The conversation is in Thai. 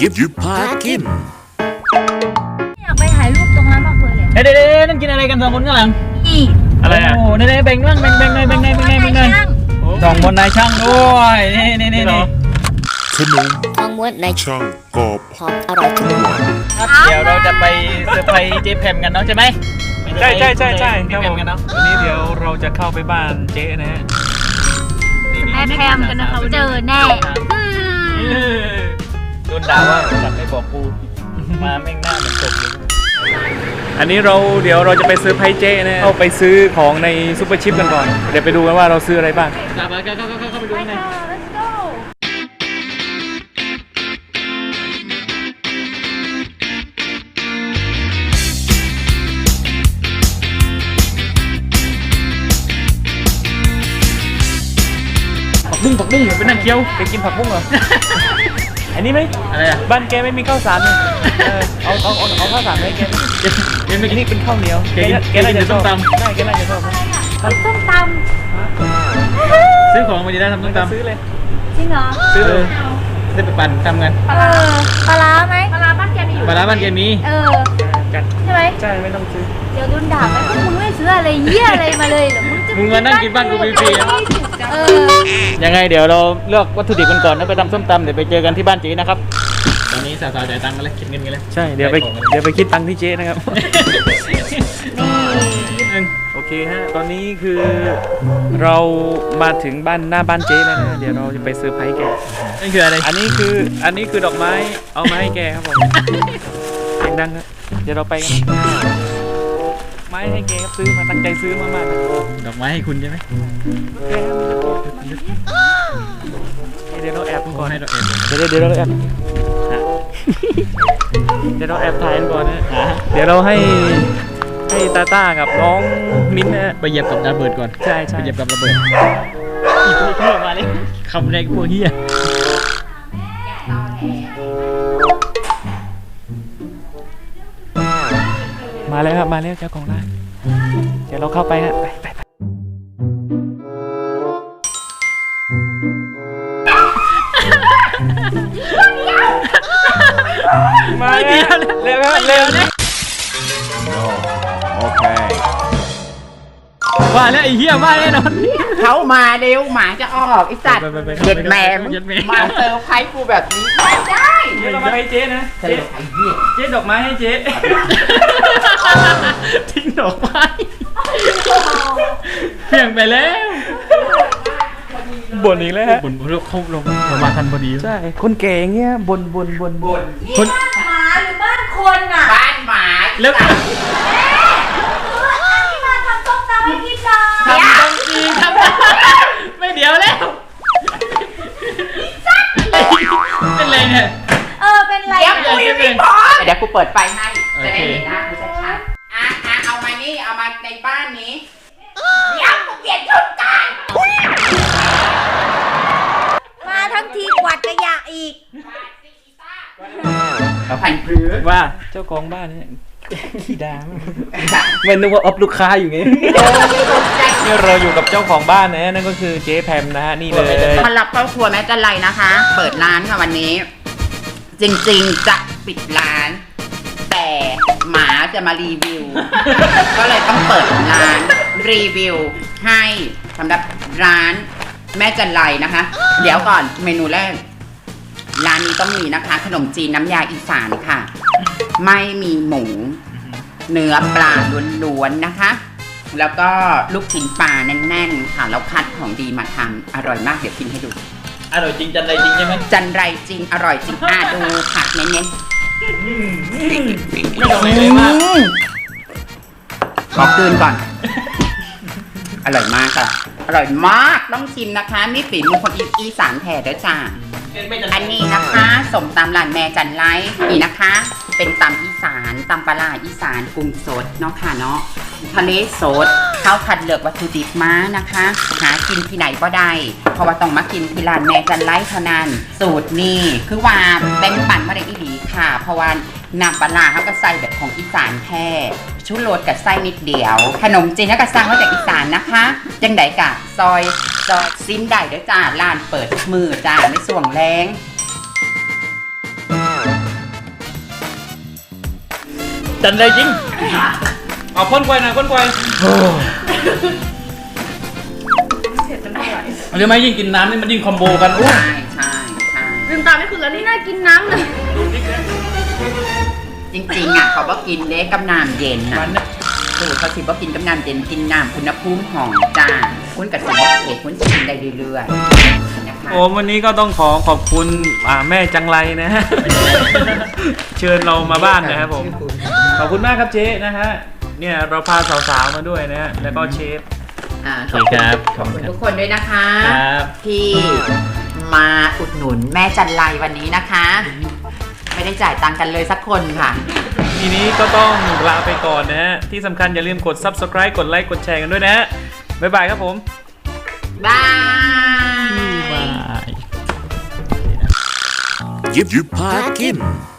ยิบยิบพากิน อยากไปถ่ายรูปตรงนั้นมากเลยเลยเฮ้ยเดี๋ยวเดี๋ยวนั่นกินอะไรกันสองคนข้างหลังอีกอะไรอะโอ้เดี๋ยวเดี๋ยวแบ่งบ้างแบ่งแบ่งหน่อยแบ่งหน่อยแบ่งหน่อยแบ่งหน่อยสองคนนายช่างด้วยนี่นี่นี่นี่ขนมทองม้วนในช่างกรอบหอมอร่อยทุกวันครับเดี๋ยวเราจะไปเซอร์ไพรส์เจ๊แพมกันเนาะใช่ไหมใช่ใช่ใช่ใช่เจ๊แพมกันเนาะวันนี้เดี๋ยวเราจะเข้าไปบ้านเจ๊นะฮะแม่แพมกันนะคะเจอแน่อืม โดนด่าว่าสั่งไม่บอกกูมาแม่งหน้าเหมือนศพเลยอันนี้เราเดี๋ยวเราจะไปซื้อไพรส์เจ๊นะเข้าไปซื้อของในซูเปอร์ชิปกันก่อน เดี๋ยวไปดูกันว่าเราซื้ออะไรบ้างกลับมาเข้าเข้าเข้าเข้าไปดูข้างใน let's go ผักบุ้งผักบุ้งเดี๋ยวไปนั่งเคี้ยวไปกินผักบุ้งเหรอ อันนี้ไหมอะไรอะบ้านแกไม่มีข้าวสารเลยเออเอาเอาเอาเอาข้าวสารให้แกเจ๊ไม่อันกินนี้เป็นข้าวเหนียวแกกินแกน่าแกกินจะชอบส้มตำใช่แกน่าจะชอบส้มตซื้อของมาดีได้ทำต้มตำซื้อเลยำจริงเหรอซื้อเลยได้ไปปั่นทำกันเออปลาร้าไหมปลาร้าบ้านแกมีอยู่ปลาร้าบ้านแกมีเออ กันใช่ไหมใช่ไม่ต้องซื้อ เดี๋ยวโดนด่าไหมพวกมึงไม่ซื้ออะไรเยี่ยอะไรมาเลยเหรอมึงจะ มึงมานั่งกินบ้านกูฟรีๆอะเออยังไงเดี๋ยวเราเลือกวัตถุดิบกันก่อนแล้วไปทำส้มตำเดี๋ยวไปเจอกันที่บ้านจีนะครับ ตอนนี้สาวๆจ่ายตังค์กันแล้วคิดเงินกันแล้วใช่ เดี๋ยวไปเดี๋ยวไปคิดตังค์ที่เจ๊นะครับนี่โอเคฮะ ตอนนี้คือเรามาถึงบ้านหน้าบ้านเจ๊แล้วนะ เดี๋ยวเราจะไปเซอร์ไพรส์แก นั่นคืออะไร อันนี้คืออันนี้คือดอกไม้เอามาให้แกครับผมเสียงดังครับเดี๋ยวเราไปกันไม้ให้แกครับซื้อมาตั้งใจซื้อมากๆนะดอกไม้ให้คุณใช่ไหมเดี๋ยวเราแอบกันก่อนให้เราเองเดี๋ยวเดี๋ยวเราแอบฮะเดี๋ยวเราแอบถ่ายกันก่อนนะหาเดี๋ยวเราให้ให้ตาต้ากับน้องมิ้นท์นะฮะไปเหยียบกับระเบิดก่อนใช่ใช่ไปเหยียบกับระเบิดอีพวกเฮียมาเลยคำแรกพวกเฮีย มาแล้วครับมาแล้วเจ้าของร้านเดี๋ยวเราเข้าไปฮะไปไปไปมาแล้วเร็วครับเร็ว ว่าแล้วไอ้เฮียมาแน่นอนเขามาเร็วหมาจะออกไอสัตว์ไปไปไปเด็ดแม่มเย็ดแม่มาเซอร์ไพรส์กูแบบนี้ไม่ได้เดี๋ยวเรามาให้เจ๊นะเซอเจ๊ร์ไพรส์เหี้ยเจ๊ดอกไม้ให้เจ๊ทิ้งดอกไม้เพียงไปแล้วบ่นอีกแล้วฮะบนเขาลงเรามาทันพอดีใช่ คนเก่งเงี้ยบ่นบ่นบ่นบ่นคนหมาหรือบ้านคนอะบ้านหมาแล้ว ไม่เดี๋ยวแล้วเป็นไรเนี่ย เออเป็นไรเดี๋ยวกูยังไม่พร้อมเดี๋ยวกูเปิดไฟให้โอจะเคได้เห็นหน้ากูชัดๆอะอะเอามานี่ เอามาในบ้านนี้ เดี๋ยวกูเปลี่ยนชุดกันมาทั้งทีกวาดขยะอีกผันพื้นว่าเจ้าของบ้านเนี่ยขี้ดาไม่นึกว่าออฟลูกค้าอยู่ไง นี่เราอยู่กับเจ้าของบ้านนะนั่นก็คือเจ๊แพมนะฮะนี่เลยมารับครอบครัวแม่จันไรนะคะ เปิดร้านค่ะวันนี้ จริงๆจะปิดร้าน แต่หมาจะมารีวิว ก็เลยต้องเปิดร้านรีวิว ให้สำหรับร้านแม่จันไรนะคะ เดี๋ยวก่อนเมนูแรก ร้านนี้ต้องมีนะคะ ขนมจีนน้ำยาอีสานค่ะ ไม่มีหมู เนื้อปลาล้วนๆนะคะ แล้วก็ลูกชิ้นปลาแน่นๆค่ะเราคัดของดีมาทำอร่อยมากเดี๋ยวกินให้ดู อร่อยจริงจันไรจริงใช่ไหมจันไรจริงอร่อยจริงอะดูผักเน้นไม่ต้องอะไรเลยมากๆขอคืนก่อน อร่อยมากค่ะ อร่อยมากต้องชิมนะคะนี่ฝีมือคนอีสานแท้เด้อจ้าอันนี้นะคะสมตำร้านแม่จันไรนี่นะคะ เป็นตำอีสาน ตำปลาอีสานปรุงสดเนาะค่ะเนาะทะเลสดข้าวคัดเลือกวัตถุดิบมานะคะ หากินที่ไหนก็ได้เพราะว่าต้องมากินที่ร้านแม่จันไรเท่านั้นสูตรนี่คือว่าแบ่งปันมาได้อีหลีค่ะ เพราะว่าน้ำปลาเขาก็ใส่แบบของอีสานแท้ชุโรสกับไส้นิดเดียว ขนมจีนเขาก็สร้างมาจากอีสานนะคะจังไดกะซอยซอยซิมได้เด้อจ้าร้านเปิดมือจ้าไม่ส่วงแรง จันได้จริงเอาพ่นไกวหน่อยพ่นไกวเดี๋ยวไหมยิ่งกินน้ำนี่มันยิ่งคอมโบกันอู้ใช่ใช่ใช่ลืมตาไม่ขึ้นแล้วนี่น่ากินน้ำเลยจริงๆอะเขาบอกกินเด้กับน้ำเย็นนะมันเนี่ยสูตรเขาสิบอกกินกับน้ำเย็นกินน้ำคุณภูมิหอมจ้าคุณกับสิบอกเอกคุณจะกินได้เรื่อยๆนะคะ โอ้วันนี้ก็ต้องขอขอบคุณอ่าแม่จังไรนะฮะ เชิญเรามาบ้านนะครับผม ขอบคุณมากครับเจ๊นะฮะ เนี่ยเราพาสาวๆมาด้วยนะฮะ แล้วก็เชฟ อ่าโอเคครับขอบคุณทุกคนด้วยนะคะ ครับที่มาอุดหนุนแม่จันไรวันนี้นะคะ ไม่ได้จ่ายตังค์กันเลยสักคนค่ะ ทีนี้ก็ต้องลาไปก่อนนะฮะ ที่สำคัญอย่าลืมกด subscribe กดไลค์กดแชร์กันด้วยนะฮะบ๊ายบายครับผม บาย give you pie again.